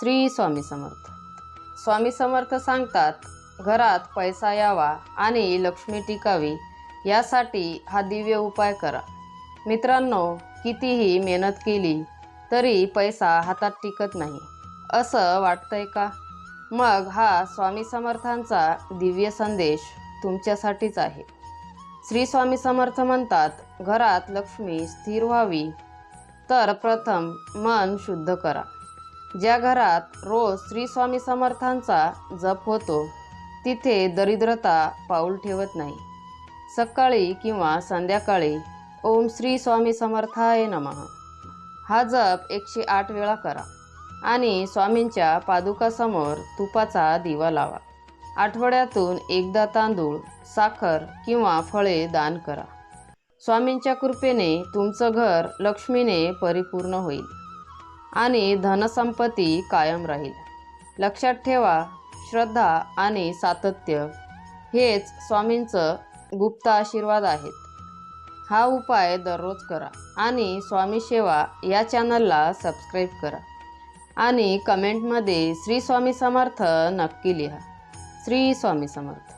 श्री स्वामी समर्थ. स्वामी समर्थ सांगतात घरात पैसा यावा आणि लक्ष्मी टिकावी यासाठी हा दिव्य उपाय करा. मित्रांनो कितीही मेहनत केली तरी पैसा हातात टिकत नाही. असं वाटतंय का? मग हा स्वामी समर्थांचा दिव्य संदेश तुमच्यासाठीच आहे. श्री स्वामी समर्थ म्हणतात घरात लक्ष्मी स्थिर व्हावी. तर प्रथम मन शुद्ध करा. ज्या घरात रोज श्री स्वामी समर्थांचा जप होतो तिथे दरिद्रता पाऊल ठेवत नाही. सकाळी किंवा संध्याकाळी ओम श्री स्वामी समर्थाय नमः. हा जप एकशे आठ वेळा करा आणि स्वामींच्या पादुकासमोर तुपाचा दिवा लावा. आठवड्यातून एकदा तांदूळ साखर किंवा फळे दान करा. स्वामींच्या कृपेने तुमचं घर लक्ष्मीने परिपूर्ण होईल. आणि धनसंपत्ती कायम राहील. लक्षात ठेवा श्रद्धा आणि सातत्य हेच स्वामींचं गुप्त आशीर्वाद आहेत. हा उपाय दररोज करा आणि स्वामी सेवा या चॅनलला सबस्क्राईब करा आणि कमेंटमध्ये श्री स्वामी समर्थ नक्की लिहा. श्री स्वामी समर्थ.